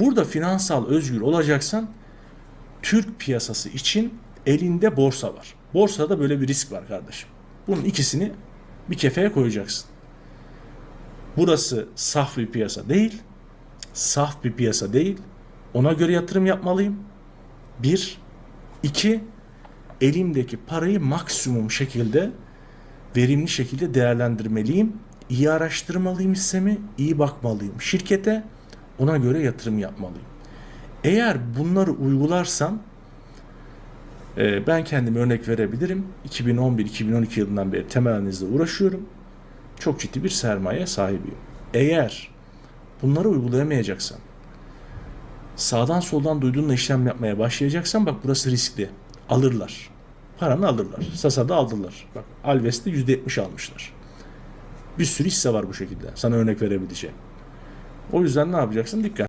Burada finansal özgür olacaksan Türk piyasası için elinde borsa var. Borsada böyle bir risk var kardeşim. Bunun ikisini bir kefeye koyacaksın. Burası saf bir piyasa değil. Saf bir piyasa değil. Ona göre yatırım yapmalıyım. Bir. iki elimdeki parayı maksimum şekilde verimli şekilde değerlendirmeliyim. İyi araştırmalıyım hissemi, iyi bakmalıyım şirkete, ona göre yatırım yapmalıyım. Eğer bunları uygularsam e, ben kendime örnek verebilirim. 2011-2012 yılından beri temel analizle uğraşıyorum. Çok ciddi bir sermaye sahibiyim. Eğer bunları uygulayamayacaksan, sağdan soldan duyduğunla işlem yapmaya başlayacaksan bak burası riskli. Alırlar. Paranı alırlar. Sasa'da aldılar. Bak Alves'te %70 almışlar. Bir sürü hisse var bu şekilde. Sana örnek verebileceğim. O yüzden ne yapacaksın? Dikkat.